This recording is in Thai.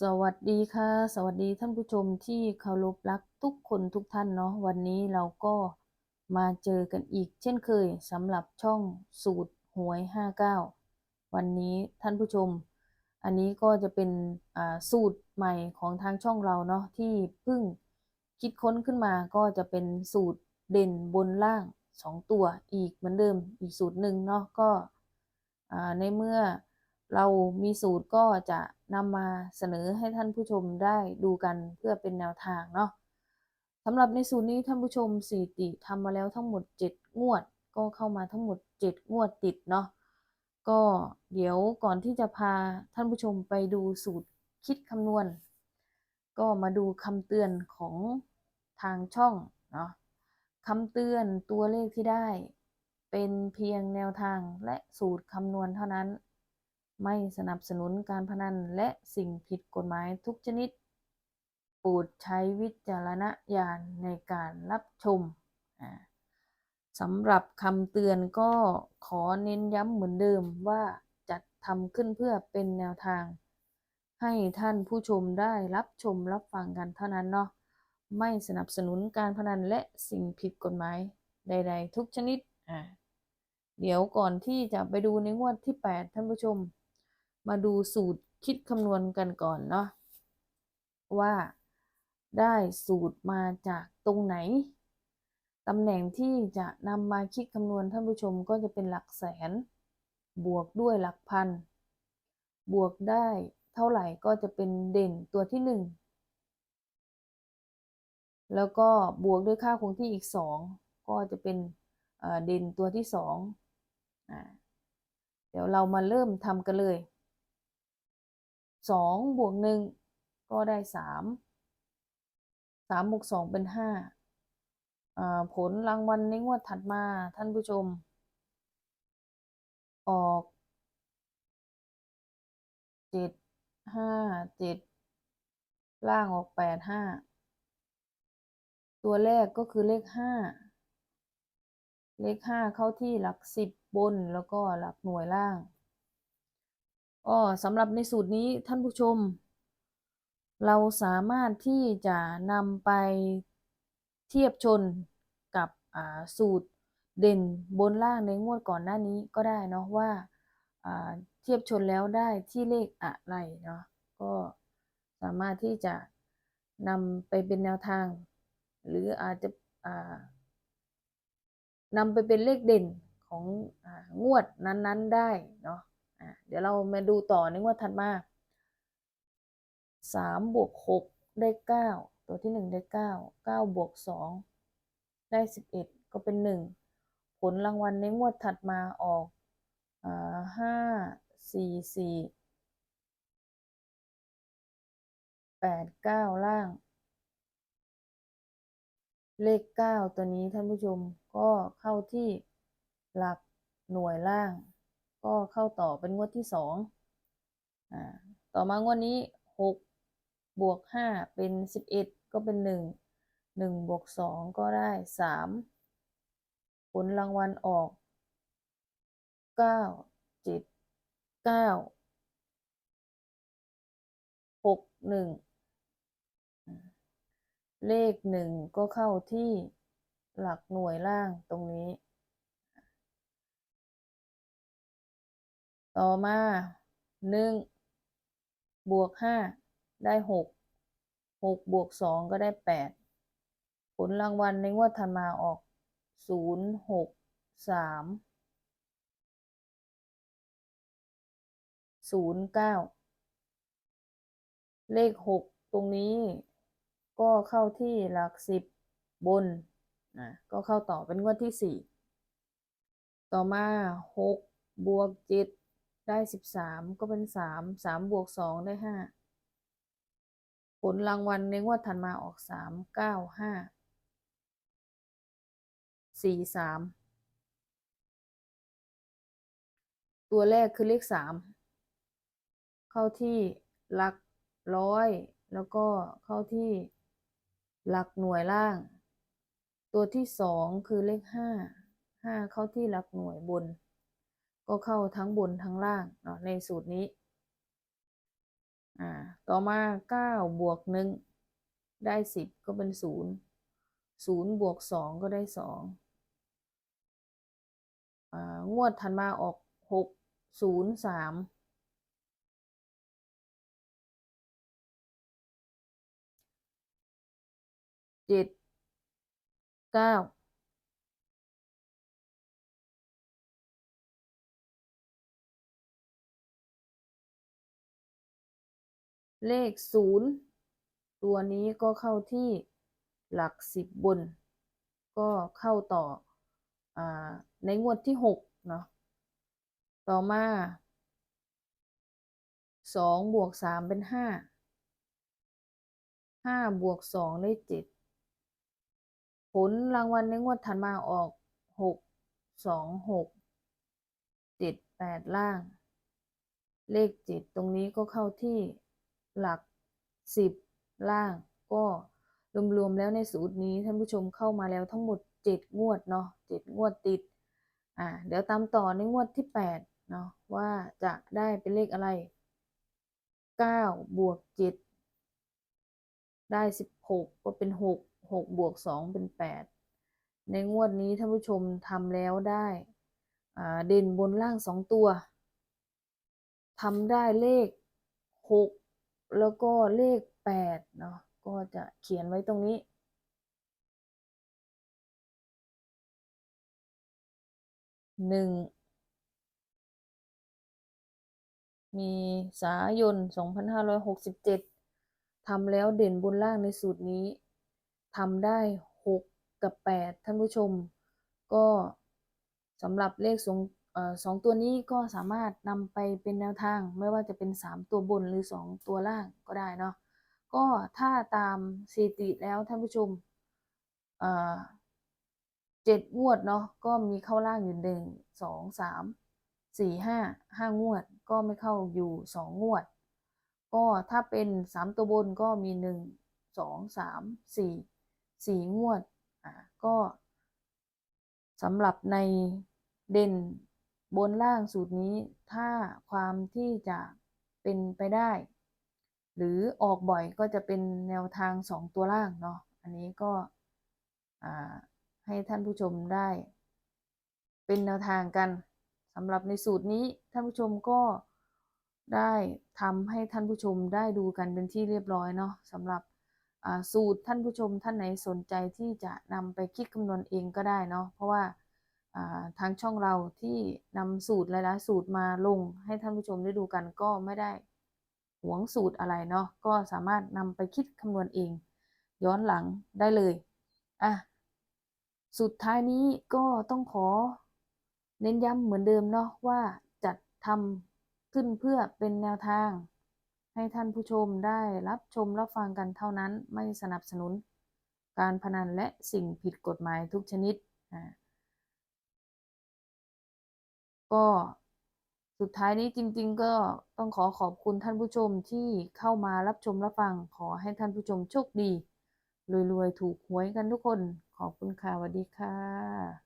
สวัสดีค่ะ สวัสดีท่านผู้ชมที่เคารพรักทุกคนทุกท่านเนาะวันนี้เราก็มาเจอกันอีก เช่นเคยสำหรับช่องสูตรหวย 59 วันนี้ท่านผู้ชม อันนี้ก็จะเป็นอ่าสูตรใหม่ของทางช่องเราเนาะที่เพิ่งคิดค้นขึ้นมาก็จะเป็นสูตรเด่นบนล่าง 2 ตัวอีกเหมือนเดิมอีกสูตรหนึ่งเนาะก็อ่าในเมื่อเรามีสูตรก็จะ นำมาเสนอให้ท่านผู้ชมได้ดูกันเพื่อเป็นแนวทางเนาะสำหรับในสูตรนี้ท่านผู้ชมสถิติทำมาแล้วทั้งหมด 7 งวด ก็เข้ามาทั้งหมด 7 งวดติดเนาะก็เดี๋ยวก่อนที่จะพาท่านผู้ชมไปดูสูตรคิดคำนวณ ก็มาดูคำเตือนของทางช่องเนาะคำเตือนตัวเลขที่ได้ เป็นเพียงแนวทางและสูตรคำนวณเท่านั้น ไม่สนับสนุนการพนันและสิ่งผิดกฎหมายทุกชนิด โปรดใช้วิจารณญาณในการรับชมสำหรับคำเตือนก็ขอเน้นย้ำเหมือนเดิมว่าจัดทำขึ้นเพื่อเป็นแนวทาง ให้ท่านผู้ชมได้รับชมรับฟังกันเท่านั้นเนาะไม่สนับสนุนการพนันและสิ่งผิดกฎหมายใด ๆ ทุกชนิดอ่าเดี๋ยวก่อนที่จะไปดูในงวดที่ 8 ท่านผู้ชม มาดูสูตรคิดคำนวณกันก่อนเนาะว่าได้สูตรมาจากตรงไหน ตำแหน่งที่จะนำมาคิดคำนวณท่านผู้ชมก็จะเป็นหลักแสน บวกด้วยหลักพัน บวกได้เท่าไหร่ก็จะเป็นเด่นตัวที่หนึ่งแล้วก็บวกด้วยค่าคงที่อีกสองก็จะเป็นเด่นตัวที่สองอ่าเดี๋ยวเรามาเริ่มทำกันเลย สองบวกหนึ่งก็ได้สามสามบวกสองเป็นห้าผลรางวัลในงวดถัดมาท่านผู้ชม ออกเจ็ดห้าเจ็ดล่างออกแปดห้าตัวแรกก็คือเลขห้าเลขห้าเข้าที่หลักสิบบนแล้วก็หลักหน่วยล่าง ก็สำหรับในสูตรนี้ท่านผู้ชม เราสามารถที่จะนำไปเทียบชนกับสูตรเด่นบนล่างในงวดก่อนหน้านี้ก็ได้เนาะว่าเทียบชนแล้วได้ที่เลขอะไรเนาะก็สามารถที่จะนำไปเป็นแนวทาง หรืออาจจะนำไปเป็นเลขเด่นขององวดนั้น ๆ ได้เนาะ เดี๋ยวเรามาดูต่อในงวดถัดมาสามบวกหกได้เก้าตัวที่หนึ่งได้เก้าเก้าบวกสองได้สิบเอ็ดก็เป็นหนึ่งผลรางวัลในงวดถัดมาออกอ่าห้าสี่สี่แปดเก้าล่าง เลขเก้าตัวนี้ท่านผู้ชมก็เข้าที่หลักหน่วยล่าง ก็เข้าต่อเป็นงวดที่สองอ่าต่อมางวดนี้หกบวกห้าเป็นสิบเอ็ดก็เป็นหนึ่งหนึ่งบวกสองก็ได้สามผลรางวัลออกเก้าเจ็ดเก้าหกหนึ่งเลขหนึ่งก็เข้าที่หลักหน่วยล่างตรงนี้ ต่อมาหนึ่งบวกห้าได้หกหกบวกสองก็ได้แปดผลรางวัลในงวดถัดมาออกศูนย์หกสามศูนย์เก้าเลขหกตรงนี้ก็เข้าที่หลักสิบบนนะก็เข้าต่อเป็นงวดที่สี่ต่อมาหกบวกเจ็ด ได้สิบสามก็เป็นสามสามบวกสองได้ห้าผลรางวัลในงวดถัดมาออกสามเก้าห้าสี่สามตัวแรกคือเลขสามเข้าที่หลักร้อย แล้วก็เข้าที่หลักหน่วยล่าง ตัวที่สองคือเลขห้าห้าเข้าที่หลักหน่วยบน ก็เข้าทั้งบนทั้งล่างเนาะในสูตรนี้อ่าต่อมาเก้าบวกหนึ่งได้สิบก็เป็นศูนย์ศูนย์บวกสองก็ได้สองอ่างวดถัดมาออกหกศูนย์สามเจ็ดเก้า เลขศูนย์ตัวนี้ก็เข้าที่หลักสิบบน ก็เข้าต่ออ่ในงวดที่หกเนาะต่อมาสองบวกสามเป็นห้าห้าบวกสองได้เจ็ดผลรางวัลในงวดถัดมาออกหกสองหกเจ็ดแปดล่าง เลขเจ็ดตรงนี้ก็เข้าที่ หลักสิบล่างก็รวมๆแล้วในสูตรนี้ท่านผู้ชมเข้ามาแล้วทั้งหมดเจ็ดงวดเนาะเจ็ดงวดติดอ่าเดี๋ยวตามต่อในงวดที่แปดเนาะว่าจะได้เป็นเลขอะไรเก้าบวกเจ็ดได้สิบหกก็เป็นหกหกบวกสองเป็นแปดในงวดนี้ท่านผู้ชมทำแล้วได้อ่าเด่นบนล่างสองตัวทำได้เลขหก แล้วก็เลขแปดเนาะก็จะเขียนไว้ตรงนี้ หนึ่ง มีสายน 2567 ทำแล้วเด่นบนล่างในสูตรนี้ ทำได้ 6 กับ 8 ท่านผู้ชม ก็สำหรับเลขสง สองตัวนี้ก็สามารถนำไปเป็นแนวทาง ไม่ว่าจะเป็น 3 ตัวบนหรือ 2 ตัวล่างก็ได้เนาะก็ถ้าตามสถิติแล้วท่านผู้ชมเจ็ดงวดเนาะก็มีเข้าล่างอยู่หนึ่งสองสามสี่ห้าห้างวดก็ไม่เข้าอยู่สองงวด ก็ถ้าเป็นสามตัวบนก็มีหนึ่งสองสามสี่สี่งวดอ่าก็สำหรับในเด่น บนล่างสูตรนี้ถ้าความที่จะเป็นไปได้ หรือออกบ่อยก็จะเป็นแนวทางสองตัวล่างเนาะอันนี้ก็ให้ท่านผู้ชมได้ เป็นแนวทางกันสำหรับในสูตรนี้ท่านผู้ชมก็ได้ทำให้ท่านผู้ชมได้ดูกันเป็นที่เรียบร้อยเนาะสำหรับสูตรท่านผู้ชมท่านไหนสนใจที่จะนำไปคิดคำนวณเองก็ได้เนาะเพราะว่า ทางช่องเราที่นำสูตรหลายๆสูตรมาลงให้ท่านผู้ชมได้ดูกันก็ไม่ได้หวงสูตรอะไรเนาะก็สามารถนำไปคิดคำนวณเอง ย้อนหลังได้เลยอะสุดท้ายนี้ก็ต้องขอเน้นย้ำเหมือนเดิมเนาะว่าจัดทำขึ้นเพื่อเป็นแนวทาง ให้ท่านผู้ชมได้รับชมรับฟังกันเท่านั้นไม่สนับสนุน การพนันและสิ่งผิดกฎหมายทุกชนิดอ่า ก็สุดท้ายนี้จริง ๆ ก็ต้องขอขอบคุณท่านผู้ชมที่เข้ามารับชมรับฟัง ขอให้ท่านผู้ชมโชคดีรวยๆ ถูกหวยกันทุกคน ขอบคุณค่ะสวัสดีค่ะ